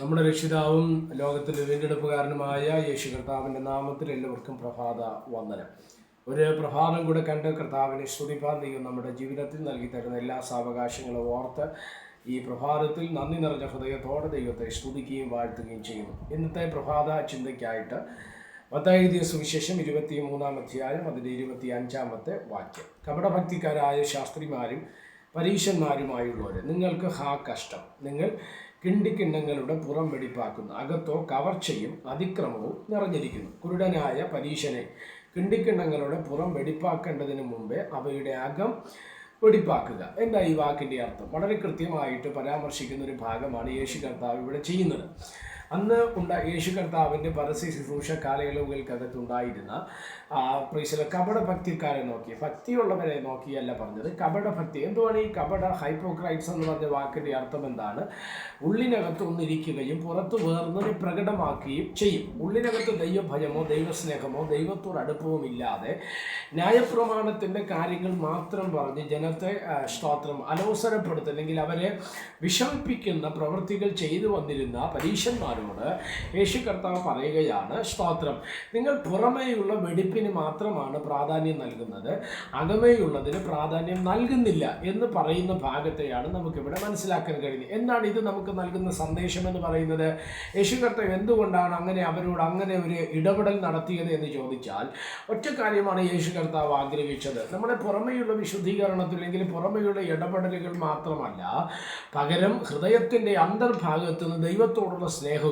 നമ്മുടെ രക്ഷിതാവും ലോകത്തിന്റെ വീണ്ടെടുപ്പുകാരനുമായ യേശു കർത്താവിന്റെ നാമത്തിൽ എല്ലാവർക്കും പ്രഭാത വന്ദനം. ഒരു പ്രഭാതം കൂടെ കണ്ട് കർത്താവിനെ സ്തുതിപ്പാൻ നമ്മുടെ ജീവിതത്തിൽ നൽകി തരുന്ന എല്ലാ സാവകാശങ്ങളും ഓർത്ത് ഈ പ്രഭാതത്തിൽ നന്ദി നിറഞ്ഞ ഹൃദയത്തോടെ ദൈവത്തെ സ്തുതിക്കുകയും വാഴ്ത്തുകയും ചെയ്യുന്നു. ഇന്നത്തെ പ്രഭാത ചിന്തയ്ക്കായിട്ട് മത്തായെഴുതിയ സുവിശേഷം ഇരുപത്തി മൂന്നാം അധ്യായം അതിന്റെ ഇരുപത്തി അഞ്ചാമത്തെ വാക്യം. കപടഭക്തിക്കാരായ ശാസ്ത്രിമാരും പരീക്ഷന്മാരുമായുള്ളവർ നിങ്ങൾക്ക് ഹാ കഷ്ടം. നിങ്ങൾ കിണ്ടിക്കിണ്ണങ്ങളുടെ പുറം വെടിപ്പാക്കുന്നു. അകത്തോ കവർച്ചയും അതിക്രമവും നിറഞ്ഞിരിക്കുന്നു. കുരുടനായ പരീശനെ കിണ്ടിക്കിണ്ണങ്ങളുടെ പുറം വെടിപ്പാക്കേണ്ടതിന് മുമ്പേ അവയുടെ അകം വെടിപ്പാക്കുക. എന്താ ഈ വാക്കിന്റെ അർത്ഥം? വളരെ കൃത്യമായിട്ട് പരാമർശിക്കുന്ന ഒരു ഭാഗമാണ് യേശു കർത്താവ് ഇവിടെ ചെയ്യുന്നത്. അന്ന് ഉണ്ട യേശു കർത്താവിന്റെ പരസ്യ ശുശ്രൂഷ കാലയളവുകൾക്കകത്തുണ്ടായിരുന്ന പ്രീശല കപട ഭക്തിക്കാരെ നോക്കി ഭക്തിയുള്ളവരെ നോക്കിയല്ല പറഞ്ഞത്. കപട ഭക്തി. എന്തുവാണ് ഈ കപട ഹൈപ്പോക്രൈറ്റ്സ് എന്ന് പറഞ്ഞ വാക്കിന്റെ അർത്ഥം എന്താണ്? ഉള്ളിനകത്ത് ഒന്നിരിക്കുകയും പുറത്ത് വേർന്നതിനെ പ്രകടമാക്കുകയും ചെയ്യും. ഉള്ളിനകത്ത് ദൈവഭയമോ ദൈവസ്നേഹമോ ദൈവത്തോട് അടുപ്പവും ഇല്ലാതെ ന്യായപ്രമാണത്തിന്റെ കാര്യങ്ങൾ മാത്രം പറഞ്ഞ് ജനത്തെ സ്തോത്രം അലോസരപ്പെടുത്തുക അല്ലെങ്കിൽ അവരെ വിഷമിപ്പിക്കുന്ന പ്രവൃത്തികൾ ചെയ്തു വന്നിരുന്ന പരീക്ഷന്മാരോട് യേശു കർത്താവ് പറയുകയാണ് സ്തോത്രം. നിങ്ങൾ പുറമേയുള്ള വെടിപ്പിന് മാത്രമാണ് പ്രാധാന്യം നൽകുന്നത്. അകമേയുള്ളതിന് പ്രാധാന്യം നൽകുന്നില്ല എന്ന് പറയുന്ന ഭാഗത്തെയാണ് നമുക്കിവിടെ മനസ്സിലാക്കാൻ കഴിയുന്നത്. എന്താണ് ഇത് നമുക്ക് നൽകുന്ന സന്ദേശം എന്ന് പറയുന്നത്? യേശു കർത്താവ് എന്തുകൊണ്ടാണ് അങ്ങനെ അവരോട് അങ്ങനെ ഒരു ഇടപെടൽ നടത്തിയത് എന്ന് ചോദിച്ചാൽ ഒറ്റ കാര്യമാണ് യേശു കർത്താവ് ആഗ്രഹിച്ചത്. നമ്മുടെ പുറമേയുള്ള വിശുദ്ധീകരണത്തിൽ അല്ലെങ്കിൽ പുറമേയുള്ള ഇടപെടലുകൾ മാത്രമല്ല പകരം ഹൃദയത്തിന്റെ അന്തർഭാഗത്ത് നിന്ന് ദൈവത്തോടുള്ള സ്നേഹവും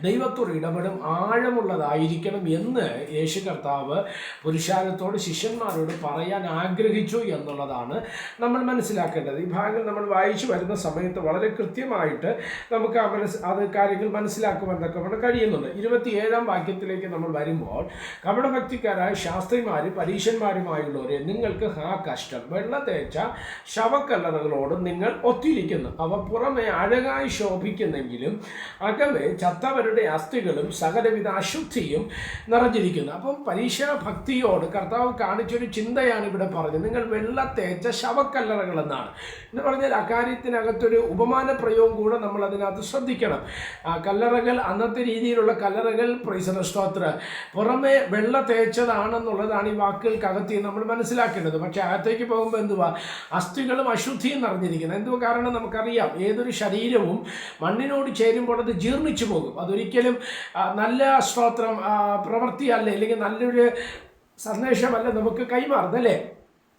ദൈവത്തോട് ഇടപെടും ആഴമുള്ളതായിരിക്കണം എന്ന് യേശു കർത്താവ് പുരുഷാരത്തോട് ശിഷ്യന്മാരോട് പറയാൻ ആഗ്രഹിച്ചു എന്നുള്ളതാണ് നമ്മൾ മനസ്സിലാക്കേണ്ടത്. ഈ ഭാഗങ്ങൾ നമ്മൾ വായിച്ചു വരുന്ന സമയത്ത് വളരെ കൃത്യമായിട്ട് നമുക്ക് ആ മനസ് അത് കാര്യങ്ങൾ മനസ്സിലാക്കുവാനൊക്കെ നമ്മൾ കഴിയുന്നുണ്ട്. ഇരുപത്തിയേഴാം വാക്യത്തിലേക്ക് നമ്മൾ വരുമ്പോൾ കപടഭക്തിക്കാരായ ശാസ്ത്രിമാര് പരീക്ഷന്മാരുമായുള്ളവരെ നിങ്ങൾക്ക് ആ കഷ്ടം വെള്ള തേച്ച ശവക്കല്ലറകളോട് നിങ്ങൾ ഒത്തിരിക്കുന്നു. അവ പുറമെ അഴകായി ശോഭിക്കുന്നെങ്കിലും അകമേ ചത്തവരുടെ അസ്ഥികളും സകലവിധ അശുദ്ധിയും നിറഞ്ഞിരിക്കുന്നു. അപ്പം പരീക്ഷാ ഭക്തിയോട് കർത്താവ് കാണിച്ചൊരു ചിന്തയാണ് ഇവിടെ പറഞ്ഞത്. നിങ്ങൾ വെള്ള തേച്ച ശവക്കല്ലറകൾ എന്നാണ് എന്ന് പറഞ്ഞാൽ അക്കാര്യത്തിനകത്തൊരു ഉപമാന പ്രയോഗം കൂടെ നമ്മൾ അതിനകത്ത് ശ്രദ്ധിക്കണം. കല്ലറകൾ അന്നത്തെ രീതിയിലുള്ള കല്ലറകൾ പ്രൈസനസ്തോത്ര പുറമെ വെള്ള തേച്ചതാണെന്നുള്ളതാണ് ഈ വാക്കുകൾക്കകത്ത് നമ്മൾ മനസ്സിലാക്കേണ്ടത്. പക്ഷേ അകത്തേക്ക് പോകുമ്പോൾ എന്തുവാ? അസ്ഥികളും അശുദ്ധിയും നിറഞ്ഞിരിക്കുന്നത് എന്തുവാ കാരണം? നമുക്കറിയാം. ഏതൊരു ശരീരവും മണ്ണിനോട് ചേരുമ്പോൾ അത് ജീർണിച്ചു പോകും. അതൊരിക്കലും നല്ല സ്തോത്രം പ്രവൃത്തിയല്ല അല്ലെങ്കിൽ നല്ലൊരു സന്ദേശമല്ല നമുക്ക് കൈമാറുന്നല്ലേ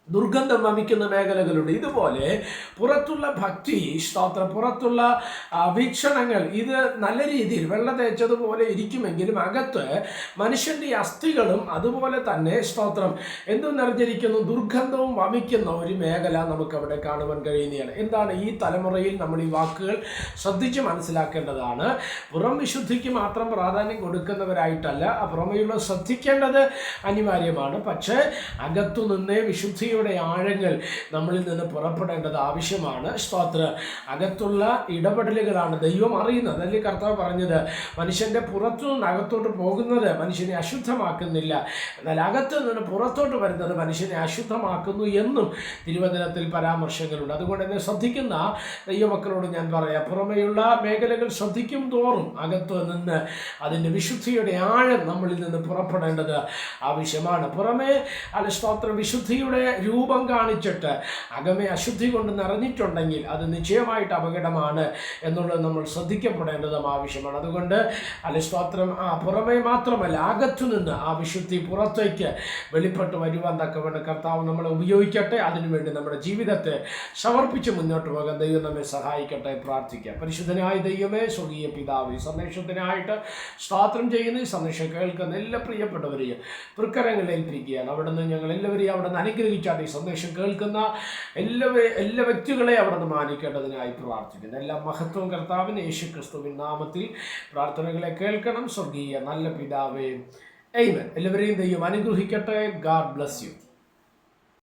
ദുർഗന്ധം വമിക്കുന്ന മേഖലകളുണ്ട്. ഇതുപോലെ പുറത്തുള്ള ഭക്തി സ്തോത്രം പുറത്തുള്ള വീക്ഷണങ്ങൾ ഇത് നല്ല രീതിയിൽ വെള്ള തേച്ചതുപോലെ ഇരിക്കുമെങ്കിലും അകത്ത് മനുഷ്യന്റെ അസ്ഥികളും അതുപോലെ തന്നെ സ്തോത്രം. എന്തും നിറഞ്ഞിരിക്കുന്നു ദുർഗന്ധവും വമിക്കുന്ന ഒരു മേഖല നമുക്കവിടെ കാണുവാൻ കഴിയുന്നതാണ്. എന്താണ് ഈ തലമുറയിൽ നമ്മൾ ഈ വാക്കുകൾ ശ്രദ്ധിച്ച് മനസ്സിലാക്കേണ്ടതാണ്? പുറം വിശുദ്ധിക്ക് മാത്രം പ്രാധാന്യം കൊടുക്കുന്നവരായിട്ടല്ല ആ പുറമെയുള്ള ശ്രദ്ധിക്കേണ്ടത് അനിവാര്യമാണ്. പക്ഷേ അകത്തു നിന്നേ വിശുദ്ധിയുടെ ആഴങ്ങൾ നമ്മളിൽ നിന്ന് പുറപ്പെടേണ്ടത് ആവശ്യമാണ്. സ്തോത്ര. അകത്തുള്ള ഇടപെടലുകളാണ് ദൈവം അറിയുന്നത്. അതല്ലേ കർത്താവ് പറഞ്ഞത്? മനുഷ്യന്റെ പുറത്തു നിന്ന് അകത്തോട്ട് പോകുന്നത് മനുഷ്യനെ അശുദ്ധമാക്കുന്നില്ല. എന്നാൽ അകത്തു നിന്ന് പുറത്തോട്ട് വരുന്നത് മനുഷ്യനെ അശുദ്ധമാക്കുന്നു എന്നും തിരുവചനത്തിൽ പരാമർശങ്ങളുണ്ട്. അതുകൊണ്ട് തന്നെ ശ്രദ്ധിക്കുന്ന ദൈവമക്കളോട് ഞാൻ പറയാം. പുറമെയുള്ള മേഖലകൾ ശ്രദ്ധിക്കും തോറും അകത്തു നിന്ന് അതിന്റെ വിശുദ്ധിയുടെ ആഴം നമ്മളിൽ നിന്ന് പുറപ്പെടേണ്ടത് ആവശ്യമാണ്. പുറമേ അല്ല സ്തോത്ര വിശുദ്ധിയുടെ രൂപം കാണിച്ചിട്ട് അകമേ അശുദ്ധി കൊണ്ട് നിറഞ്ഞിട്ടുണ്ടെങ്കിൽ അത് നിശ്ചയമായിട്ട് അപകടമാണ് എന്നുള്ളത് നമ്മൾ ശ്രദ്ധിക്കപ്പെടേണ്ടതും ആവശ്യമാണ്. അതുകൊണ്ട് അലസ്വാത്രം സ്തോത്രം ആ പുറമേ മാത്രമല്ല അകത്തു നിന്ന് ആ വിശുദ്ധി പുറത്തേക്ക് വെളിപ്പെട്ട് വരുവാൻ തക്കവണ്ണം കർത്താവ് നമ്മളെ ഉപയോഗിക്കട്ടെ. അതിനുവേണ്ടി നമ്മുടെ ജീവിതത്തെ സമർപ്പിച്ച് മുന്നോട്ട് പോകാൻ ദൈവം നമ്മെ സഹായിക്കട്ടെ പ്രാർത്ഥിക്കാം. പരിശുദ്ധനായ ദൈവമേ സ്വർഗീയ പിതാവ് ഈ സന്ദേശത്തിനായിട്ട് സ്വാത്രം ചെയ്യുന്ന. ഈ സന്ദേശം കേൾക്കുന്ന എല്ലാ പ്രിയപ്പെട്ടവരെയും തൃക്കരങ്ങളിൽ ഏൽപ്പിക്കുകയാണ്. അവിടെ നിന്ന് ഞങ്ങൾ എല്ലാവരെയും അവിടെ നിന്ന് ഈ സന്ദേശം കേൾക്കുന്ന എല്ലാ എല്ലാ വ്യക്തികളെ അവിടെ നിന്ന് മാനിക്കേണ്ടതിനായി പ്രാർത്ഥിക്കുന്നു. എല്ലാ മഹത്വം കർത്താവിന് യേശു ക്രിസ്തുവിൻ നാമത്തിൽ പ്രാർത്ഥനകളെ കേൾക്കണം. സ്വർഗീയ നല്ല പിതാവേ എയ്മൻ എല്ലാവരെയും ദൈവം അനുഗ്രഹിക്കട്ടെ. God bless you